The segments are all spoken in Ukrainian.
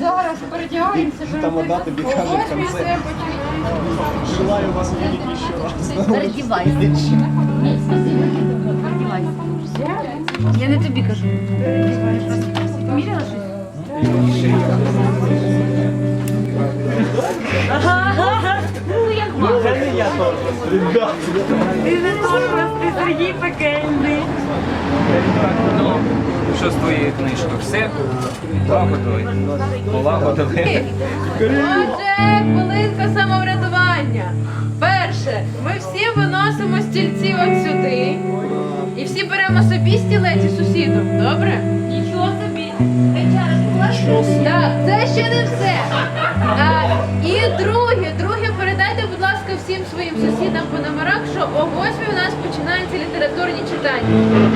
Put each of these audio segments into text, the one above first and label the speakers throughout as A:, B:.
A: Зараз передягаємося,
B: Там одна тобі каже в конце. Желаю вас видеть еще раз.
C: Передівайся. Передівайся. Я не тобі кажу. Міряла щось? Ну, як мама.
B: Це не я теж. Ребята.
C: Ти не тормоз, ти Сергій пекельний.
D: Що з твоєю книжкою? Все полагодили? Полагодили.
A: Отже, хвилинка самоврядування. Перше, ми всі виносимо стільці от сюди. І всі беремо собі стілець і сусідом, добре?
C: Нічого собі.
A: Так, це ще не все. А, і друге, друге, передайте, будь ласка, всім своїм сусідам по номерах, що о 8 у нас починаються літературні читання.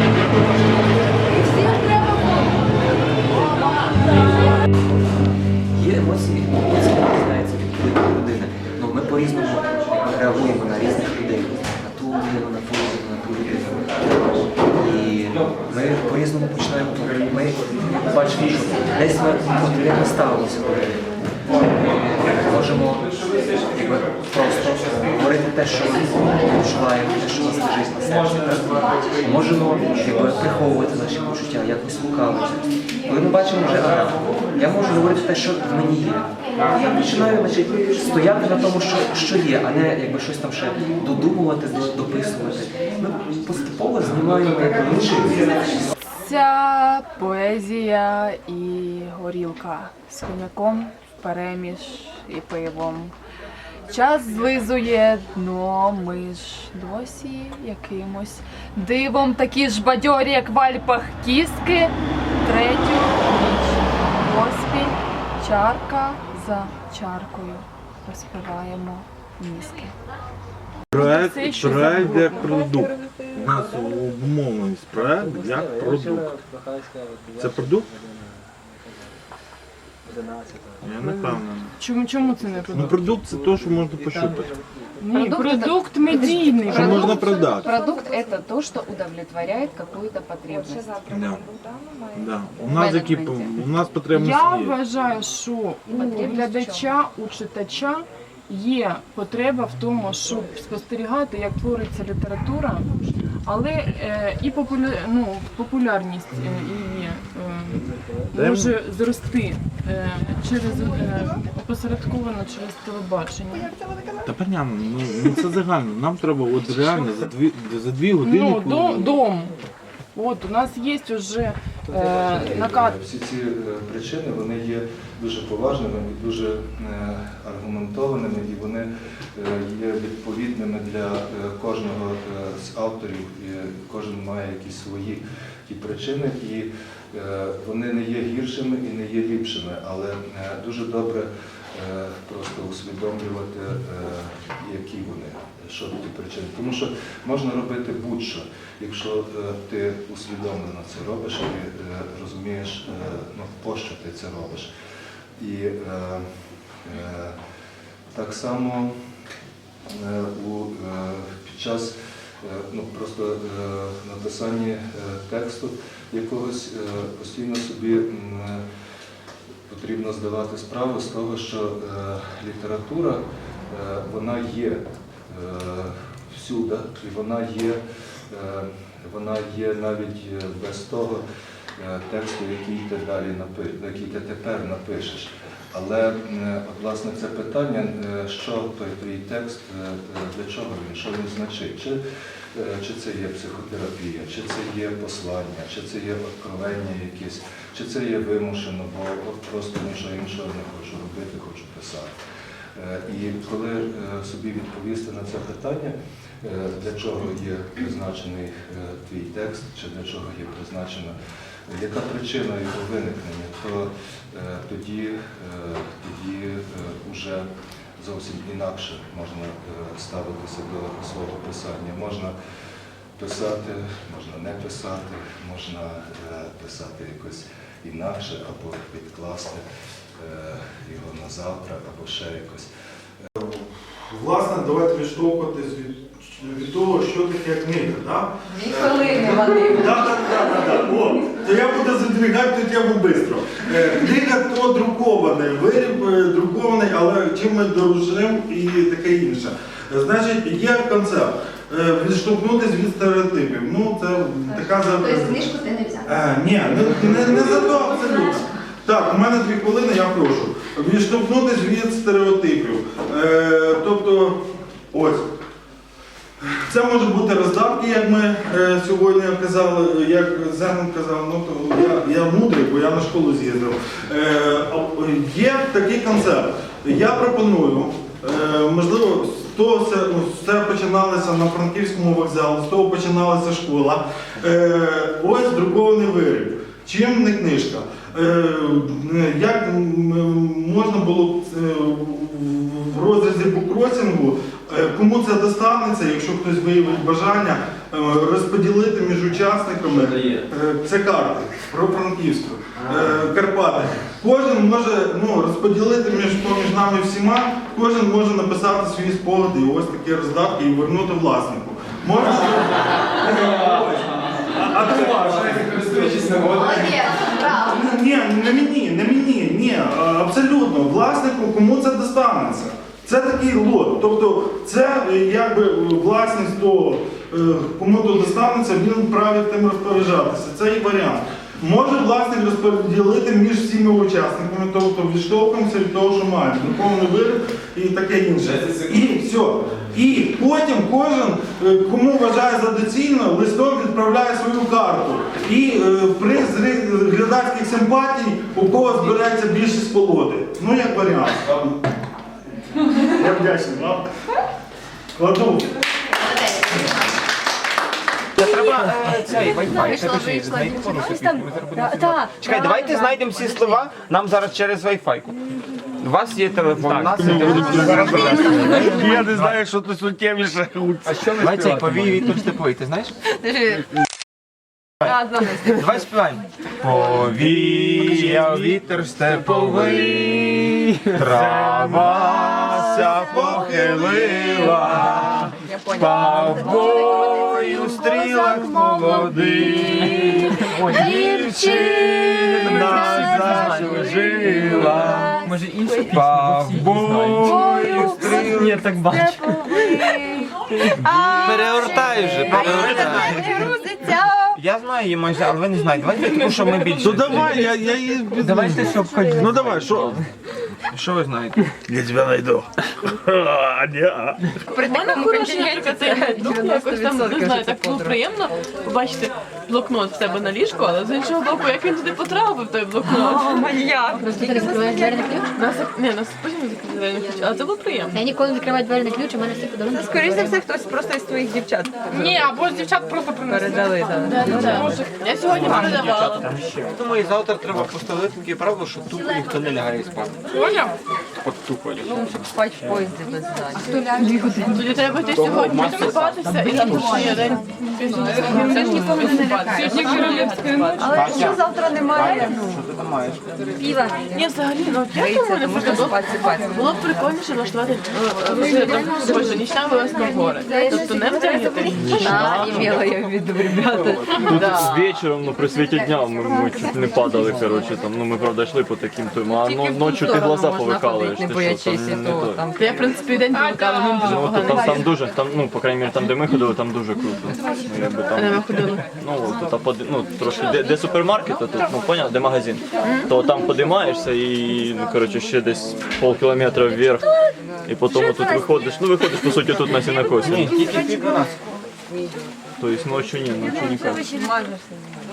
E: По-різному реагуємо на різних людей. На ту людину, на ту людину, на ту людину. І ми по-різному починаємо. Ми бачимо, що десь ми конкретно ставимося до людей. Можемо якби, просто говорити те, що ми відчуваємо, те, що нас лежить на серці. Можемо якби, приховувати наші почуття, якось лукавити. Коли ми бачимо вже я можу говорити те, що в мені є. Я починаю значить, стояти на тому, що, що є, а не якби щось там ще додумувати, дописувати. Ми поступово знімаємо якби.
F: Ця поезія і горілка з коньяком впереміж і пивом. Час злизує дно, ми ж досі якимось дивом такі ж бадьорі, як в Альпах кіски. Третю ніч поспіль, чарка за чаркою. Розпиваємо мізки.
G: Проект, проект як продукт. У нас обумовленість проект як продукт. Це продукт? Я не впевнений.
F: Чому, чому це не
G: Ну
F: продукт?
G: продукт це те, що можна пощупати.
F: Ні, продукт медійний.
G: Що можна продати.
H: Продукт это то, что удовлетворяет какую-то потребность.
G: Да. Да. У нас які у нас потребності
F: Я
G: є.
F: вважаю, що у
H: Потрібність
F: глядача, у читача є потреба в тому, щоб спостерігати, як твориться література, але е, і популя... ну, популярність е, її е, може зрости е, через е, опосередковано через телебачення.
G: Та понятно, ну, ну це загально. Нам треба от реально за дві за дві години.
F: Ну, дом, дом. От у нас є вже е, накат
I: Всі ці е, причини вони є дуже поважними і дуже е, аргументованими, і вони е, є відповідними для е, кожного е, з авторів. І кожен має якісь свої ті причини, і е, вони не є гіршими і не є ліпшими, але е, дуже добре е, просто усвідомлювати, е, які вони, що ті причини. Тому що можна робити будь-що, якщо е, ти усвідомлено це робиш і е, розумієш, е, ну, пощо ти це робиш. І е, е, так само е, у, е, під час ну, просто написання тексту якогось постійно собі потрібно здавати справу з того, що література вона є всюди, і вона є, е, вона є навіть е, без того е, тексту, який ти далі який ти тепер напишеш. Але е, от, власне це питання, е, що той твій текст, е, е, для чого він, що він значить? Чи, е, чи це є психотерапія, чи це є послання, чи це є откровення якесь, чи це є вимушено, бо просто нічого іншого не хочу робити, хочу писати. Е, І коли е, собі відповісти на це питання, е, для чого є призначений твій текст, чи для чого є призначена, яка причина його виникнення, то тоді, тоді вже зовсім інакше можна ставитися до свого писання. Можна писати, можна не писати, можна писати якось інакше або відкласти його на завтра, або ще якось.
G: Власне, давайте відштовхуватись від від того, що таке книга. Да?
H: Дві хвилини, Вадим.
G: Так, так, так, так. О, то я буду задвигати, тут я буду швидко. Е, Книга то друкований, виріб е, друкований, але чим ми дорожимо і таке інше. Е, Значить, є концепт. е, Відштовхнутися від стереотипів. Ну, це така за.
A: Тобто книжку ти не взяв.
G: Е, ні, не, не, не за то абсолютно. Так, у мене дві хвилини, я прошу. Відштовхнутися від стереотипів. Е, тобто, ось. Це може бути роздавки, як ми е, сьогодні казали, як Зенон казав, ну то я, я мудрий, бо я на школу з'їздив. Е, є такий концепт. Я пропоную, е, можливо, з того все, ну, все починалося на Франківському вокзалі, з того починалася школа. Е, ось друкований виріб. Чим не книжка? Е, як можна було е, в розрізі букросінгу, е, кому це достанеться, якщо хтось виявить бажання, е, розподілити між учасниками е, це карти про Франківську, е, Карпати. Кожен може ну, розподілити між поміж нами всіма, кожен може написати свої спогади, і ось такі роздатки і вернути власнику. Можна? А- то ваше.
A: Молодець, браво.
G: Ні, не мені, не мені, ні, абсолютно. Власнику, кому це достанеться. Це такий лот. Тобто це е, якби е, власність того, е, кому то достанеться, він вправі тим розпоряджатися. Це і варіант. Може власник розподілити між всіми учасниками, тобто відштовхуємося від того, що маємо. Друкований виріб і таке інше. І все. І потім кожен, кому вважає за доцільно, листом відправляє свою карту. І при зри- симпатій у кого збирається більше спогоди. Ну, як варіант. Я вдячний вам. Кладу.
D: Треба е, цей Wi-Fi. Чекай, давайте знайдемо всі слова. Нам зараз через Wi-Fi. У вас є телефон, у нас є телефон.
G: Я не знаю, що тут суттєвіше.
D: А що цей повій вітер степовий, ти знаєш? Давай співаємо. Повіяв вітер степовий, травася похилила, впав бою стрілах молодих, дівчина заслужила, впав бою стрілах. Так бачу. Переортай вже, переортай. Я знаю її майже, але ви не знаєте. Давайте тому, що ми більше.
G: Ну давай, я, я її...
D: Давайте, щоб хоч...
G: Ну давай, що?
D: Що ви знаєте?
G: Я тебе найду. А, ні, а.
C: У мене наприклад, цей якось там, не знаю, так було приємно побачити блокнот в себе на ліжку, але з іншого боку, як він туди потрапив, той блокнот. О, маньяк!
A: Ти двері на ключ?
C: Нас, ні, нас потім закрили на ключ, але це було приємно.
A: Я ніколи не відкриваю двері на ключ, у мене всі подарунки.
C: Скоріше за все, хтось просто із твоїх дівчат
F: Ні, або з дівчат просто принесли.
C: передали. Я сьогодні передавала.
D: Тому і завтра треба поставити таке правило, що тупо ніхто не лягає спати.
F: Поняв?
D: От тупо лягає.
H: Спать в поїзді без.
C: Тоді треба йти сьогодні спатися і завтрашній день. Це ж нікому не лякає.
H: Але що завтра немає?
D: Що ти там маєш?
A: Піва.
C: Ні, взагалі, ну я думаю, наприклад,
H: спать
C: було б прикольніше влаштувати е, там, боже, нічна вилазка в гори. Тобто не в темні
H: імела я в виду, ребята.
J: Тут вечором, ну при світі дня ми, ми чуть не падали, коротше, там, ну ми правда йшли по таким тим, а ну, ночі ти глаза повикалуєш,
H: Не боячись,
J: там не
H: то
J: то.
H: там.
C: Я, в принципі, день привикала, ну дуже
J: Ну, то там,
C: поганий.
J: там дуже, там, ну, по крайній мірі, там, де ми ходили, там дуже круто. Ну, якби
C: А де ми ходили?
J: ну, та, поди- ну, трошки, де, де супермаркет, то тут, ну, поняв, де магазин, то там подимаєшся і, ну, коротше, ще десь полкілометра вверх, і потім тут виходиш, ну, виходиш, по суті, тут на сінокосі.
D: Ні, тільки пів 12.
J: Тобто ночі ні, ночі ніяк,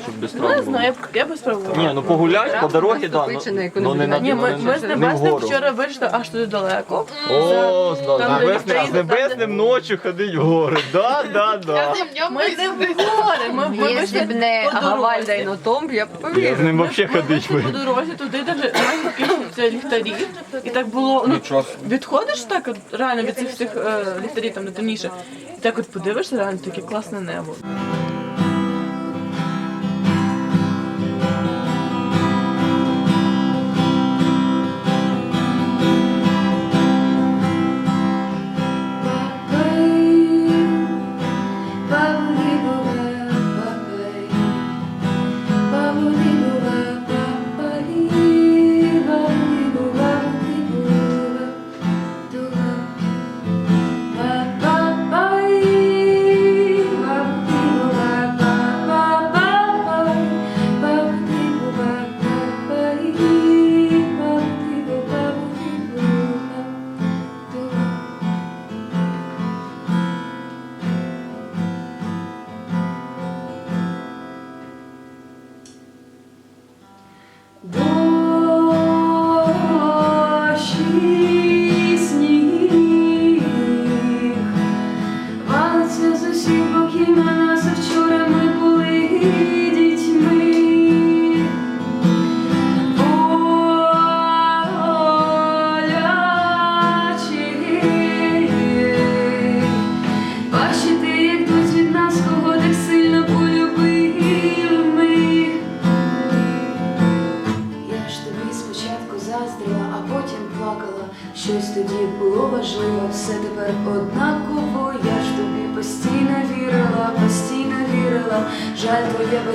J: щоб без
C: Ну, не
J: травм
C: знаю, я б- би спробувала.
J: Ні, ну погулять по дорозі, да, ну, ну не на
C: Ні, ми, ми з
J: не
C: небесним
J: вгору.
C: вчора вийшли аж туди далеко.
J: О, з
C: Там, де
J: небесним, з небесним ночі ходить в гори. Да, да, да.
C: Ми йдемо в гори, ми, ми
H: Якщо
C: вийшли
H: б не
C: по дорозі.
H: Гавальда і Нотомб, я б
J: Я з ним взагалі ходить.
C: По дорозі туди даже такі ліхтарі. І так було, ну, відходиш так от, реально від цих всіх е, ліхтарів там де темніше. І так от подивишся, реально таке класне небо.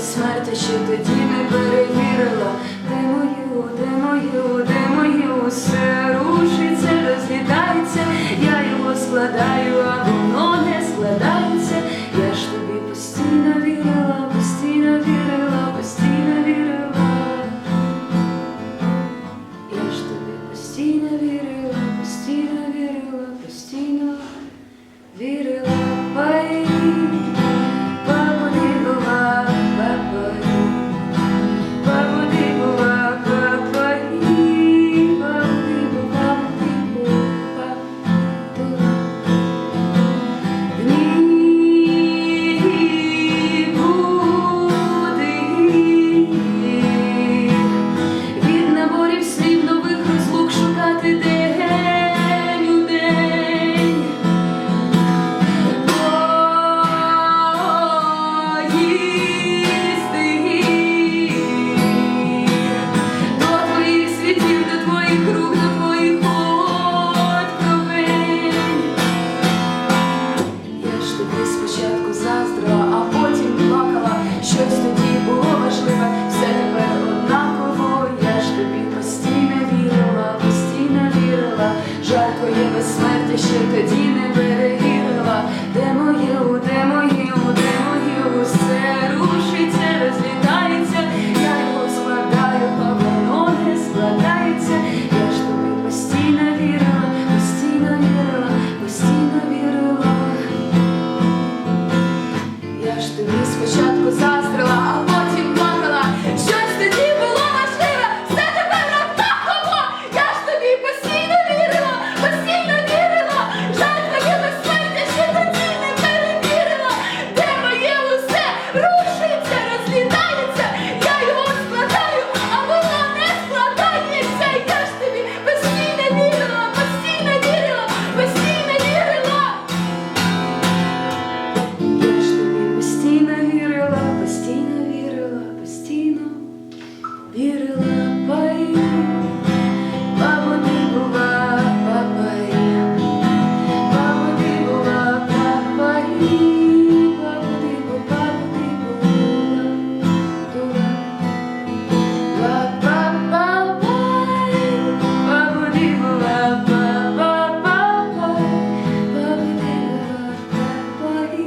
K: смерті ще тоді не перевірила, де мою, де мою, де мою все рушиться, розлітається, я його складаю, а воно не складає.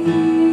K: you.